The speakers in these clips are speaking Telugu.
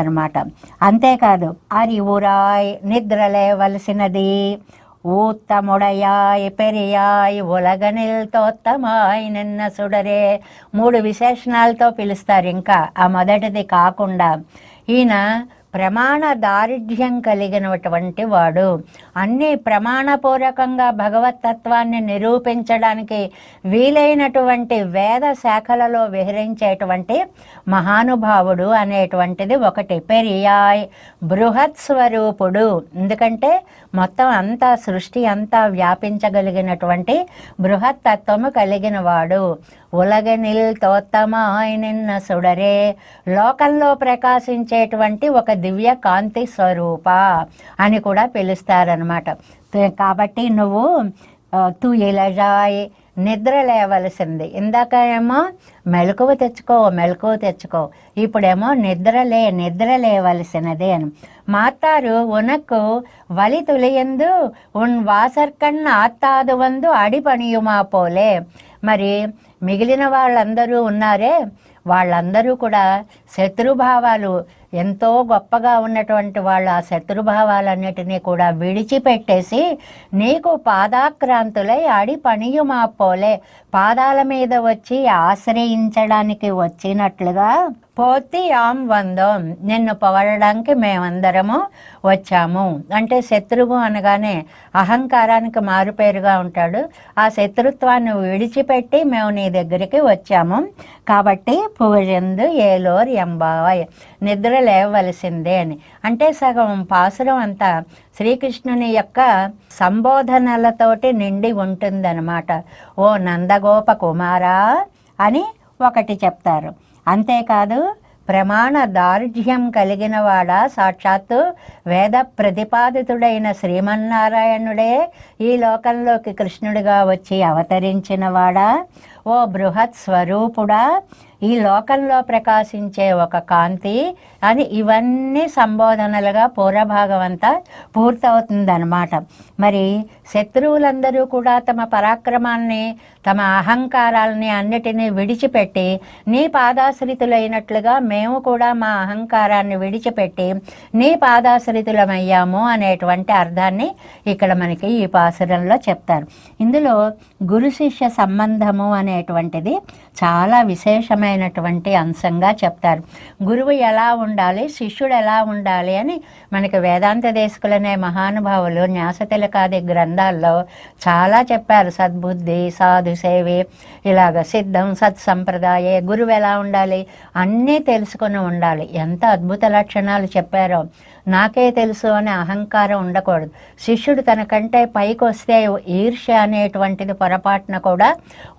అనమాట అంతేకాదు అరి ఊరాయ్ నిద్రలేవలసినది ఊత్తముడయాయ్ పెరియాయ్ ఉలగనిల్ తోత్తమాయ్ నిన్న సుడరే. మూడు విశేషణాలతో పిలుస్తారు ఇంకా. ఆ మొదటిది కాకుండా ఈయన ప్రమాణ దారిఢ్యం కలిగినటువంటి వాడు. అన్ని ప్రమాణపూర్వకంగా భగవతత్వాన్ని నిరూపించడానికి వీలైనటువంటి వేద శాఖలలో విహరించేటువంటి మహానుభావుడు అనేటువంటిది ఒకటి. పెరియాయ్ బృహత్ స్వరూపుడు. ఎందుకంటే మొత్తం అంతా సృష్టి అంతా వ్యాపించగలిగినటువంటి బృహత్తత్వము కలిగిన వాడు. ఉలగనిల్ తోత్తమాయ్ నిన్న సుడరే. లోకంలో ప్రకాశించేటువంటి ఒక దివ్య కాంతి స్వరూప అని కూడా పిలుస్తారనమాట కాబట్టి నువ్వు ఆ, తు ఇలజాయ్ నిద్ర లేవలసింది. ఇందాక ఏమో మెలకువ తెచ్చుకో మెలకువ తెచ్చుకో. ఇప్పుడేమో నిద్రలే నిద్ర లేవలసినది అని. మాతారు ఉనకు వలి తులియందు ఉన్ వాసర్కన్ ఆత్తాదు వందు అడిపణియుమా పోలే. మరి మిగిలిన వాళ్ళందరూ ఉన్నారే వాళ్ళందరూ కూడా శత్రుభావాలు ఎంతో గొప్పగా ఉన్నటువంటి వాళ్ళు ఆ శత్రుభావాలన్నిటినీ కూడా విడిచిపెట్టేసి నీకు పాదాక్రాంతులై అడి పనియుమా పోలే. పాదాల మీద వచ్చి ఆశ్రయించడానికి వచ్చినట్లుగా పోతి ఆం వందం. నిన్ను పొగడడానికి మేమందరము వచ్చాము. అంటే శత్రువు అనగానే అహంకారానికి మారుపేరుగా ఉంటాడు. ఆ శత్రుత్వాన్ని విడిచిపెట్టి మేము నీ దగ్గరికి వచ్చాము. కాబట్టి పూజందు ఏలోర్ ఎంబావయ్ నిద్ర లేవలసిందే అని. అంటే సగం పాసురం అంతా శ్రీకృష్ణుని యొక్క సంబోధనలతోటి నిండి ఉంటుందన్నమాట. ఓ నందగోప కుమారా అని ఒకటి చెప్తారు. అంతేకాదు ప్రమాణ దారుఢ్యం కలిగిన వాడ? సాక్షాత్తు వేద ప్రతిపాదితుడైన శ్రీమన్నారాయణుడే ఈ లోకంలోకి కృష్ణుడిగా వచ్చి అవతరించిన వాడా? ఓ బృహత్ స్వరూపుడా ఈ లోకంలో ప్రకాశించే ఒక కాంతి అని ఇవన్నీ సంబోధనలుగా పూర్వభాగం అంతా పూర్తవుతుందన్నమాట. మరి శత్రువులందరూ కూడా తమ పరాక్రమాన్ని తమ అహంకారాలని అన్నిటినీ విడిచిపెట్టి నీ పాదాశ్రితులైనట్లుగా మేము కూడా మా అహంకారాన్ని విడిచిపెట్టి నీ పాదాశ్రితులమయ్యాము అనేటువంటి అర్థాన్ని ఇక్కడ మనకి ఈ పాసురంలో చెప్తారు. ఇందులో గురు శిష్య సంబంధము అనే అనేటువంటిది చాలా విశేషమైనటువంటి అంశంగా చెప్తారు. గురువు ఎలా ఉండాలి? శిష్యుడు ఎలా ఉండాలి అని మనకి వేదాంత దేశకులనే మహానుభావులు న్యాసతిలకాది గ్రంథాల్లో చాలా చెప్పారు. సద్బుద్ధి సాధు సేవి ఇలాగ సిద్ధం సత్సంప్రదాయే గురువు ఎలా ఉండాలి? అన్నీ తెలుసుకొని ఉండాలి. ఎంత అద్భుత లక్షణాలు చెప్పారో నాకే తెలుసు అనే అహంకారం ఉండకూడదు. శిష్యుడు తనకంటే పైకి వస్తే ఈర్ష్య అనేటువంటిది పొరపాటున కూడా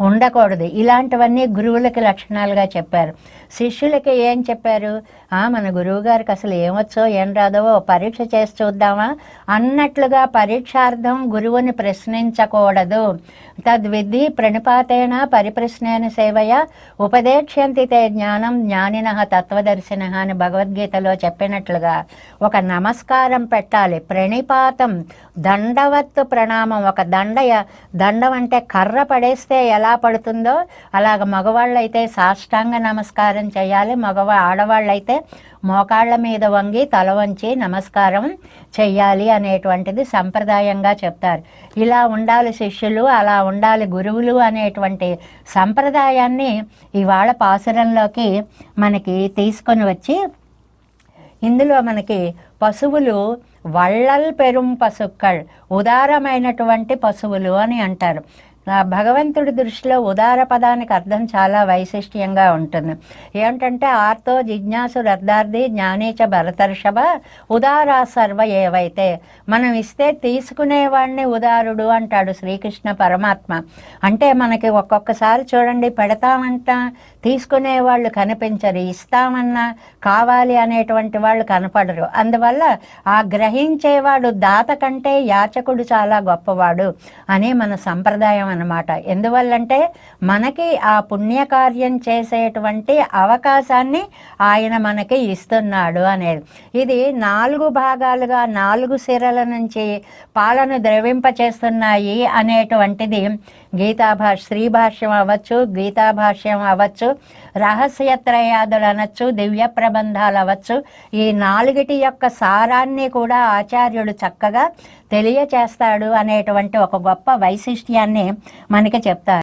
ఉండకూడదు. ఇలాంటివన్నీ గురువులకి లక్షణాలుగా చెప్పారు. శిష్యులకి ఏం చెప్పారు? "ఆ, మన గురువు గారికి అసలు ఏమొచ్చో ఏం రాదో ఓ పరీక్ష చేసి చూద్దామా? అన్నట్లుగా పరీక్షార్థం గురువుని ప్రశ్నించకూడదు. తద్విధి ప్రణిపాతేన పరిప్రశ్నేన సేవయ ఉపదేక్షంతితే జ్ఞానం జ్ఞానిన తత్వదర్శిన అని భగవద్గీతలో చెప్పినట్లుగా ఒక నమస్కారం పెట్టాలి. ప్రణిపాతం దండవత్తు ప్రణామం. ఒక దండయ దండం అంటే కర్ర పడేస్తే ఎలా పడుతుంది? అలాగ మగవాళ్ళైతే సాష్టాంగ నమస్కారం చేయాలి. మగవా ఆడవాళ్ళైతే మోకాళ్ళ మీద వంగి తల వంచి నమస్కారం చెయ్యాలి అనేటువంటిది సంప్రదాయంగా చెప్తారు. ఇలా ఉండాలి శిష్యులు అలా ఉండాలి గురువులు అనేటువంటి సంప్రదాయాన్ని ఇవాళ పాసురంలోకి మనకి తీసుకొని వచ్చి ఇందులో మనకి పశువులు వళ్ళల్ పెరుం పశుక్కళ్ ఉదారమైనటువంటి పశువులు అని అంటారు. నా భగవంతుడి దృష్టిలో ఉదార పదానికి అర్థం చాలా వైశిష్ట్యంగా ఉంటుంది. ఏమిటంటే ఆర్తో జిజ్ఞాసు రద్దార్థి జ్ఞానేచ భరతర్షభ ఉదారా సర్వ ఏవైతే మనం ఇస్తే తీసుకునేవాడిని ఉదారుడు అంటాడు శ్రీకృష్ణ పరమాత్మ. అంటే మనకి ఒక్కొక్కసారి చూడండి పెడతామంట తీసుకునే వాళ్ళు కనిపించరు ఇస్తామన్నా కావాలి అనేటువంటి వాళ్ళు కనపడరు. అందువల్ల ఆ గ్రహించేవాడు దాత కంటే యాచకుడు చాలా గొప్పవాడు అని మన సంప్రదాయం అనమాట ఎందువల్లంటే మనకి ఆ పుణ్యకార్యం చేసేటువంటి అవకాశాన్ని ఆయన మనకి ఇస్తున్నాడు అనేది. ఇది నాలుగు భాగాలుగా నాలుగు సిరల నుంచి పాలను ద్రవింప చేస్తున్నాయి అనేటువంటిది గీతాభాష శ్రీ భాష్యం అవ్వచ్చు గీతాభాష్యం అవ్వచ్చు రహస్యత్రయాదులు అనొచ్చు దివ్య ప్రబంధాలు అవ్వచ్చు. ఈ నాలుగిటి యొక్క సారాన్ని కూడా ఆచార్యుడు చక్కగా తెలియచేస్తాడు అనేటువంటి ఒక గొప్ప వైశిష్ట్యాన్ని మనకి చెప్తారు.